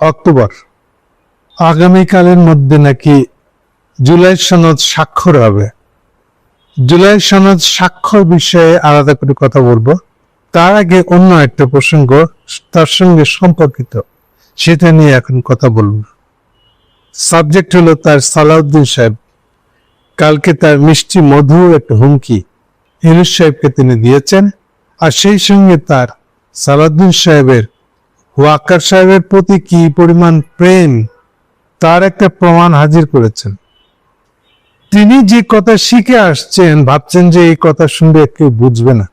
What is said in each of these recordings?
October. আগামীকালের মধ্যে নাকি জুলাই সনদ স্বাক্ষর হবে। জুলাই সনদ স্বাক্ষর বিষয়ে আলাদা করে কথা বলব। তার আগে অন্য একটা প্রসঙ্গ তার সঙ্গে সম্পর্কিত, সেটা নিয়ে এখন কথা বলব। সাবজেক্ট হলো তার সালাউদ্দিন সাহেব। কালকে তার মিষ্টি মধু একটা হুমকি ইনুস সাহেবকে তিনি দিয়েছেন, আর সেই সঙ্গে তার সালাউদ্দিন সাহেবের ওয়াকার সাহেবের প্রতি কি পরিমাণ প্রেম, তার একটা প্রমাণ হাজির করেছেন। তিনি যে কথা শিখে আসছেন, ভাবছেন যে এই কথা শুনবে কেউ বুঝবে না,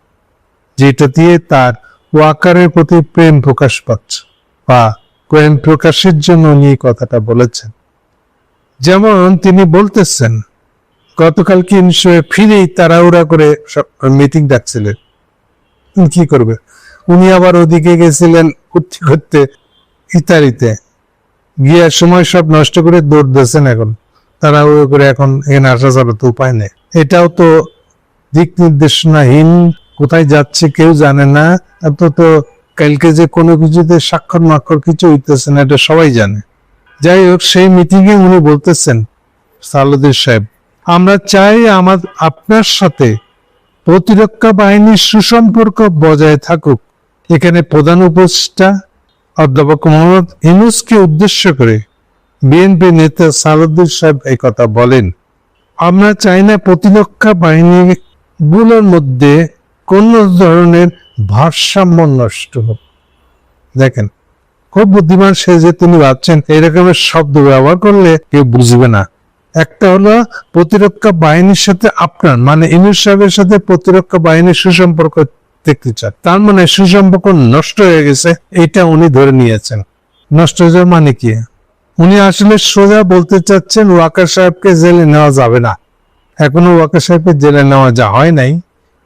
যেটা দিয়ে তার ওয়াকারের প্রতি প্রেম প্রকাশ পাচ্ছে বা প্রেম প্রকাশের জন্য উনি এই কথাটা বলেছেন। যেমন তিনি বলতেছেন গতকালকে ইনশোয়ে ফিরেই তারা তাড়াহুড়া করে মিটিং ডাকছিলেন? কি করবে? উনি আবার ওদিকে গেছিলেন করতে করতে ইতালিতে। গিয়ে সময় সব নষ্ট করে দৌড় দিয়েছেন এখন। তারা ওই করে এখন এখানে আসা যাবে তো উপায় নেই। এটাও তো দিক নির্দেশনাহীন। কোথায় যাচ্ছে কেউ জানে না। এত তো কালকে যে কোনো কিছুতে স্বাক্ষর মাক্ষর কিছু হইতেছে না, এটা সবাই জানে। যাই হোক, সেই মিটিং এ উনি বলতেছেন, সালুদ্দিন সাহেব, আমরা চাই আমার, আপনার সাথে প্রতিরক্ষা বাহিনীর সুসম্পর্ক বজায় থাকুক। এখানে প্রধান উপদেষ্টা অধ্যাপক মোহাম্মদ ইনুসকে উদ্দেশ্য করে বিএনপি নেতা সালুদ্দিন সাহেব এই কথা বলেন। আমরা চাই না প্রতিরক্ষা বাহিনী গুলোর মধ্যে কোন ধরনের ভারসাম্য নষ্ট হোক। দেখেন, খুব বুদ্ধিমান সে যে তিনি ভাবছেন এরকমের শব্দ ব্যবহার করলে কেউ বুঝবে না। একটা হলো প্রতিরক্ষা বাহিনীর সাথে আপনার মানে ইনুস সাহেবের সাথে প্রতিরক্ষা বাহিনীর সুসম্পর্ক দেখতে চান তার মানে সুসম্পর্ক নষ্ট হয়ে গেছে, এটা উনি ধরে নিয়েছেন। নষ্ট হয়ে যাওয়ার মানে কি? উনি আসলে সোজা বলতে চাচ্ছেন ওয়াকার সাহেবকে জেলে নেওয়া যাবে না। এখনও ওয়াকার সাহেবকে জেলে নেওয়া যা হয় নাই।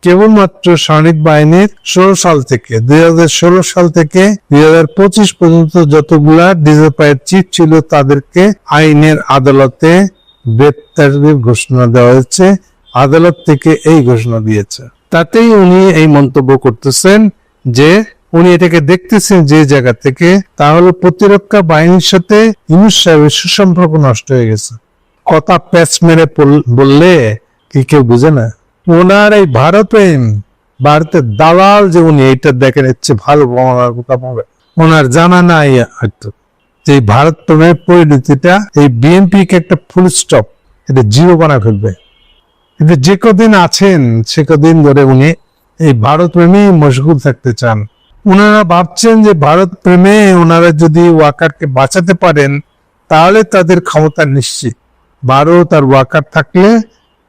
কেবলমাত্র সামরিক বাহিনীর ষোলো সাল থেকে, দুই হাজার ষোলো সাল থেকে দুই হাজার পঁচিশ পর্যন্ত যতগুলা ডিজিপাইয়ের চিফ ছিল তাদেরকে আইনের আদালতে গ্রেপ্তারের ঘোষণা দেওয়া হয়েছে। আদালত থেকে এই ঘোষণা দিয়েছে। তাতেই উনি এই মন্তব্য করতেছেন যে উনি এটাকে দেখতেছেন যে জায়গা থেকে তাহলে প্রতিরক্ষা বাহিনীর সাথে ইউনুস সাহেবের সুসম্পর্ক নষ্ট হয়ে গেছে। কথা প্যাচ মেরে বললে কি কেউ বুঝে না? ওনার এই ভারত প্রেম ভারতের দালাল যে উনি, এইটা দেখেন ইচ্ছে ভালো কথা ওনার জানা নাই হয়তো যে ভারত প্রেমের পরিণতিটা, এই বিএনপি কে একটা ফুল স্টপ এটা জিরো বানা ফেলবে। কিন্তু যে কদিন আছেন, সে কদিন ধরে উনি এই ভারত প্রেমে মশগুল থাকতে চান। ওনারা ভাবছেন যে ভারত প্রেমে ওনারা যদি ওয়াকারকে বাঁচাতে পারেন, তাহলে তাদের ক্ষমতা নিশ্চিত। ভারত আর ওয়াকার থাকলে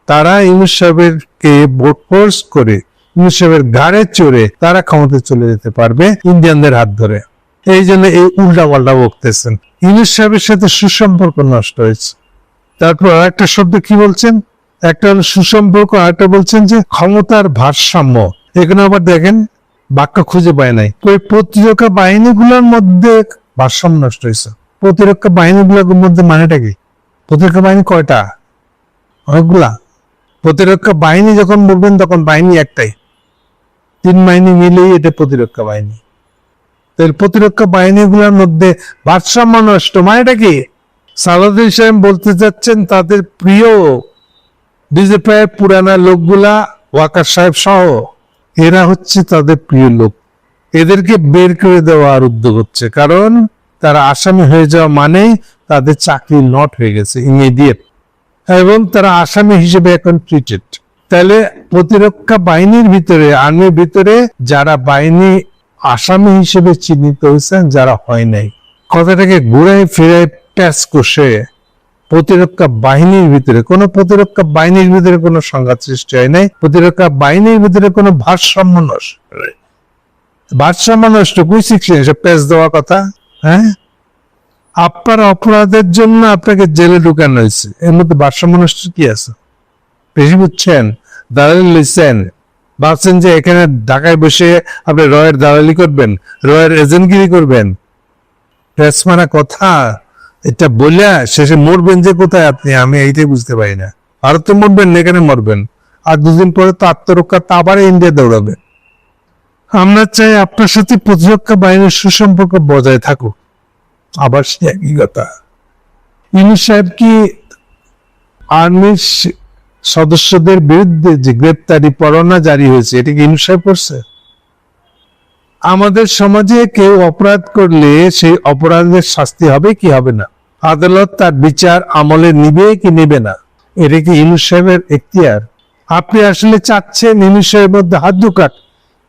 তারা ইউনুস সাহেবেরকে ভোট ফোর্স করে, ইউনুস সাহেবের ঘাড়ে চড়ে তারা ক্ষমতায় চলে যেতে পারবে ইন্ডিয়ানদের হাত ধরে। এই জন্য এই উল্টা পাল্টা বকতেছেন। ইউনুস সাহেবের সাথে সুসম্পর্ক নষ্ট হয়েছে। তারপর আরেকটা শব্দ কি বলছেন? একটা হলো সুসম্পর্ক, আরেকটা বলছেন যে ক্ষমতার ভারসাম্য। এখানে আবার দেখেন, বাক্য খুঁজে পায় নাই। ওই প্রতিরক্ষা বাহিনীগুলোর মধ্যে ভারসাম্য নষ্ট হয়েছে। প্রতিরক্ষা বাহিনীগুলোর মধ্যে মানেটা কি? প্রতিরক্ষা বাহিনী কয়টা? অনেকগুলা। প্রতিরক্ষা বাহিনী যখন বলবেন, তখন বাহিনী একটাই। তিন বাহিনী মিলেই এটা প্রতিরক্ষা বাহিনী। তাহলে প্রতিরক্ষা বাহিনীগুলোর মধ্যে ভারসাম্য নষ্ট, মানেটা কি? সালাউদ্দিন সাহেব বলতে যাচ্ছেন তাদের প্রিয় ডিজিপাইয়ের পুরানা লোকগুলা, ওয়াকার সাহেব সহ, এরা হচ্ছে তাদের প্রিয় লোক। এদেরকে বের করে দেওয়ার উদ্যোগ হচ্ছে। কারণ তারা আসামি হয়ে যাওয়া মানেই তাদের চাকরি নট হয়ে গেছে ইমিডিয়েট এবং তারা আসামি হিসেবে এখন ট্রিটেড তাহলে প্রতিরক্ষা বাহিনীর ভিতরে, আর্মির ভিতরে যারা বাহিনী আসামি হিসেবে চিহ্নিত হয়েছেন, যারা হয় নাই। কথাটাকে ঘুরাই ফিরে প্যাচ কষে প্রতিরক্ষা বাহিনীর ভিতরে কোন প্রতিরক্ষা বাহিনীর ভিতরে কোনো সংঘাত সৃষ্টি হয় নাই। প্রতিরক্ষা বাহিনীর ভিতরে কোনো ভারসাম্য নষ্ট। ভারসাম্য নষ্ট কুই শিখছেন এসব প্যাচ দেওয়া কথা হ্যাঁ? আপনার অপরাধের জন্য আপনাকে জেলে ঢুকানো হয়েছে। এর মধ্যে ভারসাম্য নষ্ট কি আছে? বেশি বুঝছেন? দালালি লইছেন ভাবছেন যে এখানে ঢাকায় বসে আপনি রয়ের দালালি করবেন, রয়ের এজেন্টগিরি করবেন। প্রেস মারা কথা। এটা বলে শেষে মরবেন যে কোথায় আপনি? আমি এইটাই বুঝতে পারি না। ভারতে মরবেন না, এখানে মরবেন। আর দুদিন পরে তো আত্মরক্ষা, তা আবার ইন্ডিয়া দৌড়াবে। আমরা চাই আপনার সাথে প্রতিরক্ষা বাহিনীর সুসম্পর্ক বজায় থাকুক। আবার সে একই কথা। ইনু সাহেব কি আর্মির সদস্যদের বিরুদ্ধে যে গ্রেপ্তারি পরোয়ানা জারি হয়েছে, এটা কি ইনু সাহেব করছে? আমাদের সমাজে কেউ অপরাধ করলে সেই অপরাধের শাস্তি হবে কি হবে না? আদালত তার বিচার আমলে নিবে কি নেবে না? এটা কি ইনু সাহেবের এখতিয়ার? আপনি আসলে চাচ্ছেন ইনু সাহেবের মধ্যে হাত ঢুকাক।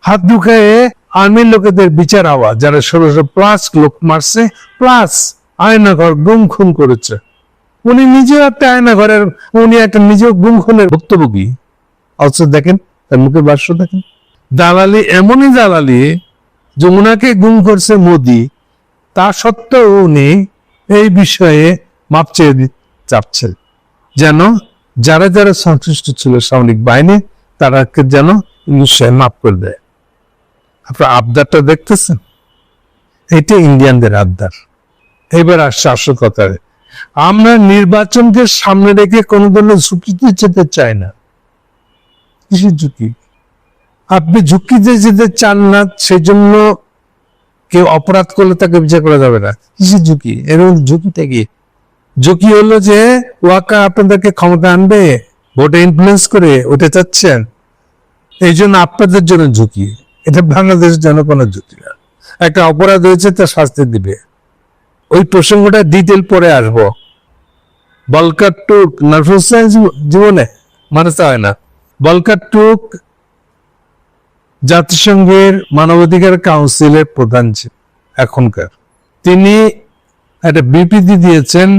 হাত ঢুকায়ে আর্মির লোকেদের বিচার হওয়া, যারা ষোলোশো প্লাস লোক মারছে, প্লাস আয়নাঘর গুম খুন করেছে। উনি নিজেও একটা আয়নাঘরের, উনি একটা নিজেও গুম খুনের ভুক্তভোগী। অথচ দেখেন, তার মুখের বাস্য দেখেন। দালালি এমনই দালালি যমুনাকে গুম করছে মোদি, তা সত্ত্বেও উনি এই বিষয়ে মাপ চেয়ে চাপছেন যেন যারা যারা সংশ্লিষ্ট ছিল সামরিক বাহিনী, তারাকে যেন নিশ্চয় মাফ করে দেয়। আপনার আবদারটা দেখতেছেন? এটা ইন্ডিয়ানদের আবদার। এবার আসছে আসল কথায়। আমরা নির্বাচনকে সামনে রেখে কোনো ধরনের ঝুঁকিতে যেতে চাই না। কিসের ঝুঁকি? আপনি ঝুঁকিতে যেতে চান না সেই জন্য কেউ অপরাধ করলে তাকে বিচার করা যাবে না। কিসের ঝুঁকি? এরকম ঝুঁকিটা কি ঝুঁকি হলো যে ওয়াকা আপনাদেরকে ক্ষমতা আনবে, ভোটে ইনফ্লুয়েন্স করে ওটা চাচ্ছেন এই জন্য আপনাদের জন্য ঝুঁকি। এটা বাংলাদেশের জন্য কোনো ঝুঁকি না। একটা অপরাধ হয়েছে তার শাস্তি দিবে। ওই প্রসঙ্গটা ডিটেল পরে আসব। বলকার টুক নার্ভস জীবনে, মানতে হয় না। বলকার টুক জাতিসংঘের মানবাধিকার কাউন্সিলের প্রধান এখনকার, তিনি একটা বিবৃতি দিয়েছেন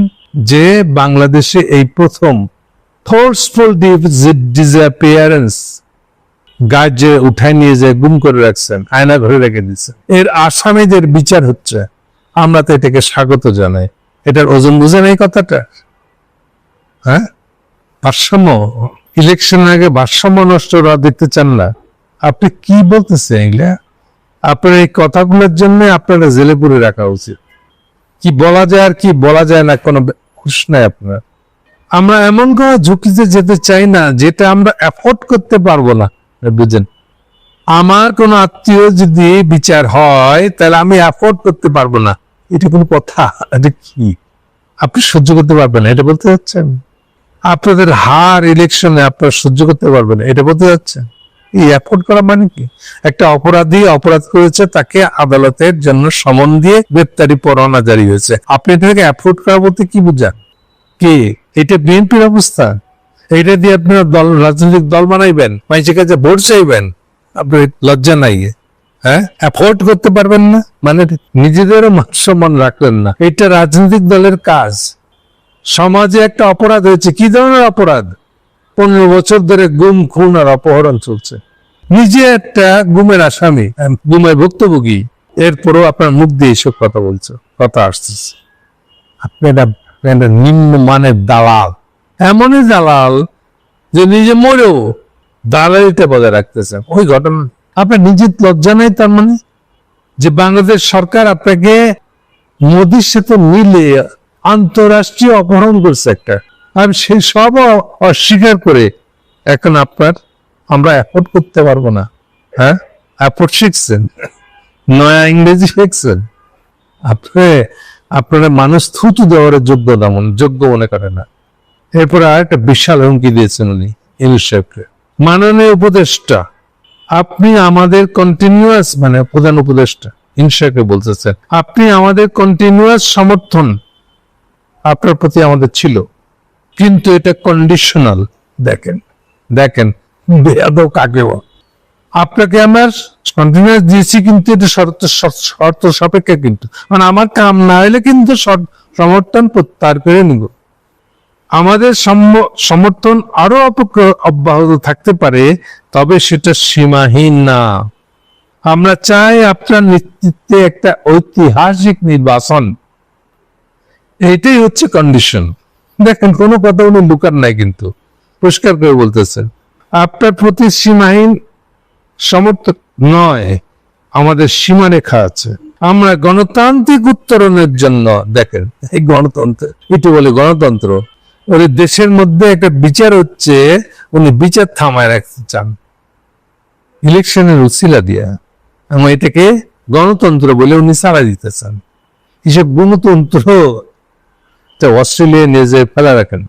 যে বাংলাদেশে এই প্রথম ফোর্সফুল ডিসঅ্যাপিয়ারেন্স গাছ যে উঠায় নিয়ে যায় গুম করে রাখছেন, আয়না ঘরে রেখে দিচ্ছেন এর আসামিদের বিচার হচ্ছে। আমরা তো এটাকে স্বাগত জানাই। এটার ওজন বুঝেন এই কথাটা? হ্যাঁ? ভারসাম্য ইলেকশন আগে ভারসাম্য নষ্ট দেখতে চান না। আপনি কি বলতেছেন এগুলা? আপনার এই কথাগুলোর জন্য আপনারা জেলে পুরে রাখা উচিত। কি বলা যায় আর কি বলা যায় না কোনো খুশ নাই আপনার। আমরা এমন কোনো ঝুঁকিতে যেতে চাই না যেটা আমরা অ্যাফোর্ড করতে পারব না বুঝেন আমার কোন আত্মীয় যদি বিচার হয়, তাহলে আমি অ্যাফোর্ড করতে পারব না। এটা কোনো কথা? এটা কি? আপনি সহ্য করতে পারবেন এটা বলতে যাচ্ছেন? আপনাদের হার ইলেকশনে আপনারা সহ্য করতে পারবেন এটা বলতে যাচ্ছেন? অ্যাফোর্ড করা মানে কি? একটা অপরাধী অপরাধ করেছে, তাকে আদালতের জন্য সমন দিয়ে গ্রেপ্তারি পরোয়ানা জারি হয়েছে। আপনি এটাকে অ্যাফোর্ড করা বলতে কি বুঝান? কি? এটা বিএনপির অবস্থা। এটা দিয়ে আপনারা দল, রাজনৈতিক দল বানাইবেন মানুষের কাছে ভোট চাইবেন। আপনার লজ্জা নাই। হ্যাঁ? অ্যাফোর্ড করতে পারবেন না। মানে নিজেদেরও মান সম্মান রাখলেন না। এটা রাজনৈতিক দলের কাজ। সমাজে একটা অপরাধ হয়েছে। কি ধরনের অপরাধ? পনেরো বছর ধরে গুম, খুন আর অপহরণ চলছে। নিজে একটা গুমের আসামি গুমের ভুক্তভোগী। এরপরও আপনার মুখ দিয়ে এসব কথা বলছো, কথা আসতেছে। আপনি একটা একটা নিম্ন মানের দালাল। এমনই দালাল যে নিজে মরেও দালালিটা বজায় রাখতেছেন ওই ঘটনা আপনার নিজের লজ্জা নেই তার মানে? যে বাংলাদেশ সরকার আপনাকে মোদির সাথে মিলে আন্তরাষ্ট্রীয় অপহরণ করছে একটা। আর সেই সব অস্বীকার করে এখন আপনার আমরা অ্যাফোর্ড করতে পারব না। হ্যাঁ? অ্যাফোর্ড শিখছেন। নয়া ইংরেজি শিখছেন। আপনি আপনারা মানুষ থুতু দেওয়ার যোগ্য না মনে, যোগ্য মনে করে না। এরপরে আর একটা বিশাল হুমকি দিয়েছেন উনি ইংলিশ সাহেবকে। মাননীয় উপদেষ্টা, আপনি আমাদের কন্টিনিউয়াস মানে প্রধান উপদেষ্টা ইনসাকে বলতেছেন, আপনি আমাদের কন্টিনিউয়াস সমর্থন আপনার প্রতি আমাদের ছিল। কিন্তু এটা কন্ডিশনাল দেখেন। দেখেন। বেয়াদ কাকে আপনাকে আমার কন্টিনিউয়াস দিয়েছি কিন্তু এটা শর্ত শর্ত সাপেক্ষে কিন্তু। মানে আমার কাম না হলে কিন্তু সমর্থন প্রত্যাহার করে নিব। আমাদের সমর্থন আরও অব্যাহত থাকতে পারে তবে সেটা সীমাহীন না। আমরা চাই আপনার নেতৃত্বে একটা ঐতিহাসিক নির্বাচন। এটাই হচ্ছে কন্ডিশন দেখেন, কোনো কথা উনি লুকার নাই কিন্তু। পরিষ্কার করে বলতেছেন। আপনার প্রতি সীমাহীন সমর্থক নয়, আমাদের সীমারেখা আছে। আমরা গণতান্ত্রিক উত্তরণের জন্য, দেখেন, এই গণতন্ত্র, এটি বলে গণতন্ত্র ওই দেশের মধ্যে একটা বিচার হচ্ছে, উনি বিচার থামায় রাখতে চান। ইলেকশনের উসিলা দিয়া। এবং এটাকে গণতন্ত্র বলে উনি সারা দিতে চান। হিসেব গণতন্ত্র তা অস্ট্রেলিয়া নিয়ে যে ফেলা রাখেন।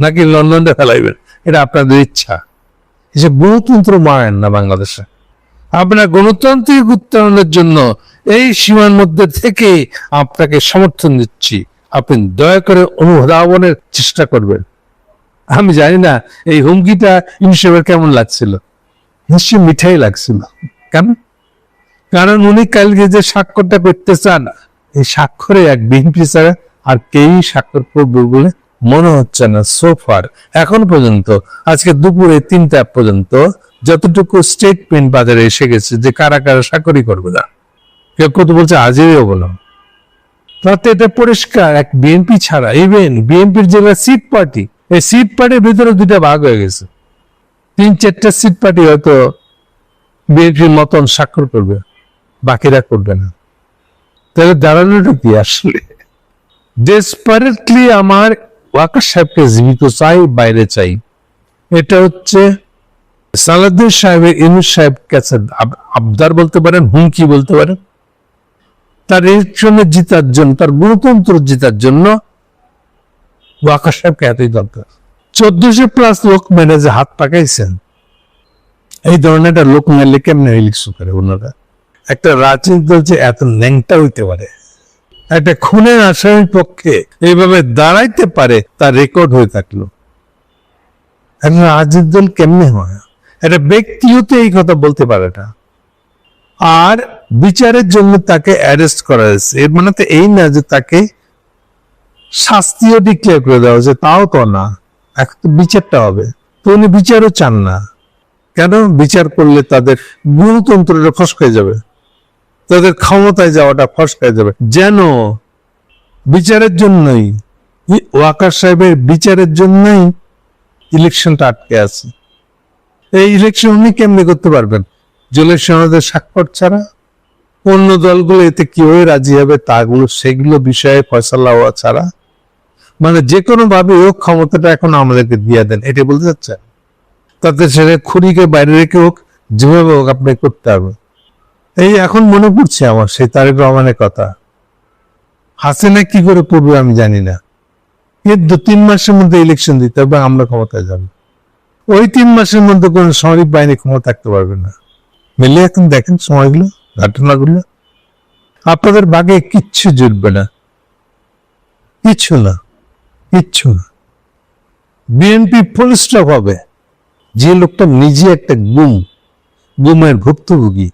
নাকি লন্ডনে ফেলাইবেন? এটা আপনাদের ইচ্ছা। হিসেব গণতন্ত্র মানেন না বাংলাদেশে। আপনার গণতান্ত্রিক উত্তরণের জন্য এই সীমার মধ্যে থেকে আপনাকে সমর্থন দিচ্ছি। আপনি দয়া করে অনুধাবনের চেষ্টা করবেন। আমি জানি না, এই হুমকিটা হিসেবে কেমন লাগছিল? নিশ্চয়ই মিঠাই লাগছিল। কেন? কারণ উনি কালকে যে স্বাক্ষরটা করতে চান, এই স্বাক্ষরে এক বিএনপি ছাড়া আর কেউই স্বাক্ষর করবে বলে মনে হচ্ছে না সোফার এখন পর্যন্ত, আজকে দুপুরে তিনটা পর্যন্ত যতটুকু স্টেটমেন্ট বাজারে এসে গেছে যে কারা কারা স্বাক্ষরই করবে না। কেউ কত বলছে আজেও বলো। তাতে এটা পরিষ্কার, এক বিএনপি ছাড়া ইভেন বিএনপির যেগুলো সিট পার্টি এই সিট পার্টির ভিতরে দুইটা ভাগ হয়ে গেছে। তিন চারটা সিট পার্টি হয়তো বিএনপির মতন স্বাক্ষর করবে, বাকিরা করবে না। তাহলে দাঁড়ানোটা কি আসলে? ডেসপারেটলি আমার ওয়াকার সাহেবকে জীবিত চাই, বাইরে চাই। এটা হচ্ছে সালাদ্দিন সাহেবের ইনুস সাহেব কাছে আবদার বলতে পারেন, হুমকি বলতে পারেন। তার ইলেকশনে জিতার জন্য, তার গণতন্ত্র জিতার জন্য ওয়াকার সাহেবকে এতই দরকার। চোদ্দশো প্লাস লোক ম্যানেজে হাত পাকাইছেন। এই ধরনের একটা লোক মেলে কেমনে ইলেকশন করে ওনারা? একটা রাজনৈতিক দল যে এত ন্যাংটা হইতে পারে। একটা খুনের আসামির পক্ষে এইভাবে দাঁড়াইতে পারে, তার রেকর্ড হয়ে থাকল। একটা রাজনৈতিক দল কেমনে হয়? একটা ব্যক্তিও তো এই কথা বলতে পারে না। আর বিচারের জন্য তাকে অ্যারেস্ট করা হয়েছে। এর মানে তো এই না যে তাকে শাস্তিও ডিক্লেয়ার করে দেওয়া হয়েছে, তাও তো না। এখন তো বিচারটা হবে। তো উনি বিচারও চান না। কেন? বিচার করলে তাদের গণতন্ত্রটা ফসকে যাবে। তাদের ক্ষমতায় যাওয়াটা ফসকে যাবে। যেন বিচারের জন্যই ওয়াকার সাহেবের বিচারের জন্যই ইলেকশনটা আটকে আছে। এই ইলেকশন উনি কেমনি করতে পারবেন? জলের সনদের স্বাক্ষর ছাড়া অন্য দলগুলো এতে কীভাবে রাজি হবে, তাগুলো, সেগুলো বিষয়ে ফয়সালা হওয়া ছাড়া? মানে যে কোনো ভাবে হোক ক্ষমতাটা এখন আমাদেরকে দিয়ে দেন এটা বলতে চাচ্ছেন? তাতে সেটা খুনিকে বাইরে রেখে হোক, যেভাবে হোক আপনি করতে হবে এই এখন মনে পড়ছে আমার সেই তারেক রহমানের কথা। হাসিনা কি করে করবে আমি জানি না। এর দু তিন মাসের মধ্যে ইলেকশন দিতে হবে, আমরা ক্ষমতায় যাব। ওই তিন মাসের মধ্যে কোন সামরিক বাহিনী ক্ষমতা থাকতে পারবে না। মিলে এখন দেখেন সময়গুলো, ঘটনাগুলো। আপনাদের বাগে কিচ্ছু জুটবে না। কিচ্ছু না কিচ্ছু না। বিএনপি ফুল স্টপ হবে। যে লোকটা নিজে একটা গুম, গুমের ভুক্তভোগী।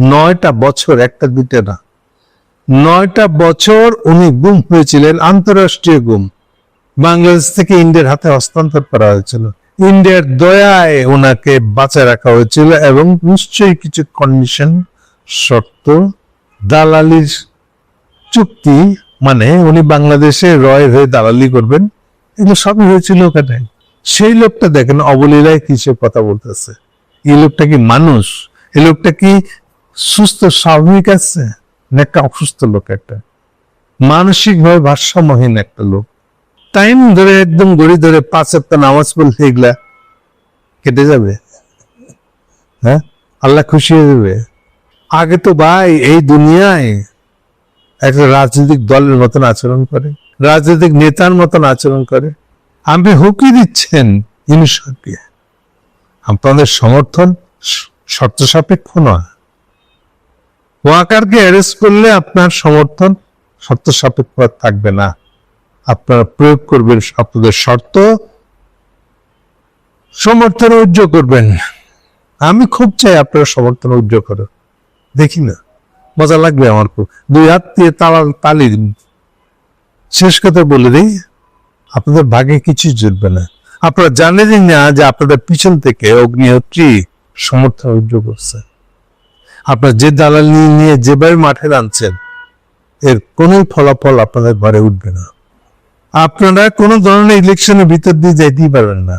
নয়টা বছর, একটা দুইটা না। নয়টা বছর উনি গুম হয়েছিলেন, আন্তরাষ্ট্রীয় গুম। বাংলাদেশ থেকে ইন্ডিয়ার হাতে হস্তান্তর করা হয়েছিল। ইন্ডিয়ার দয়ায় ওনাকে বাঁচায় রাখা হয়েছিল এবং নিশ্চয়ই কিছু কন্ডিশন শর্ত, দালালির চুক্তি মানে উনি বাংলাদেশে রয় হয়ে দালালি করবেন, এগুলো সবই হয়েছিল ওখানে। সেই লোকটা দেখেন, অবলীলায় কিসের কথা বলতেছে? এই লোকটা কি মানুষ? এই লোকটা কি সুস্থ, স্বাভাবিক আছে না একটা অসুস্থ লোক একটা? মানসিক ভাবে ভারসাম্যহীন একটা লোক। টাইম ধরে একদম গড়ি ধরে পাঁচ সপ্তাহ নামাজ পড়লে এগুলা কেটে যাবে। হ্যাঁ? আল্লাহ খুশি হয়ে যাবে। আগে তো ভাই এই দুনিয়ায় একটা রাজনৈতিক দলের মতন আচরণ করে, রাজনৈতিক নেতার মতন আচরণ করে। আপনি হুকি দিচ্ছেন ইনুসরকে আপনাদের সমর্থন শর্ত সাপেক্ষ নয়। ওয়াকারকে অ্যারেস্ট করলে আপনার সমর্থন শর্ত সাপেক্ষ থাকবে না। আপনারা প্রয়োগ করবেন আপনাদের শর্ত সমর্থন উজ্জ্ব করবেন। আমি খুব চাই আপনারা সমর্থন উজ্জ্ব করো দেখি না, মজা লাগবে আমার খুব। দুই হাত দিয়ে তালা তালি শেষ কথা বলে দিই, আপনাদের ভাগে কিছু জুটবে না। আপনারা জানেনই না যে আপনাদের পিছন থেকে অগ্নিহোত্রী সমর্থন উজ্জ্ব করছে। আপনার যে দালাল নিয়ে যেভাবে মাঠে আনছেন এর কোন ফলাফল আপনাদের ঘরে উঠবে না। আপনারা কোনো ধরনের ইলেকশনের ভিতর দিয়ে যাইতেই পারবেন না।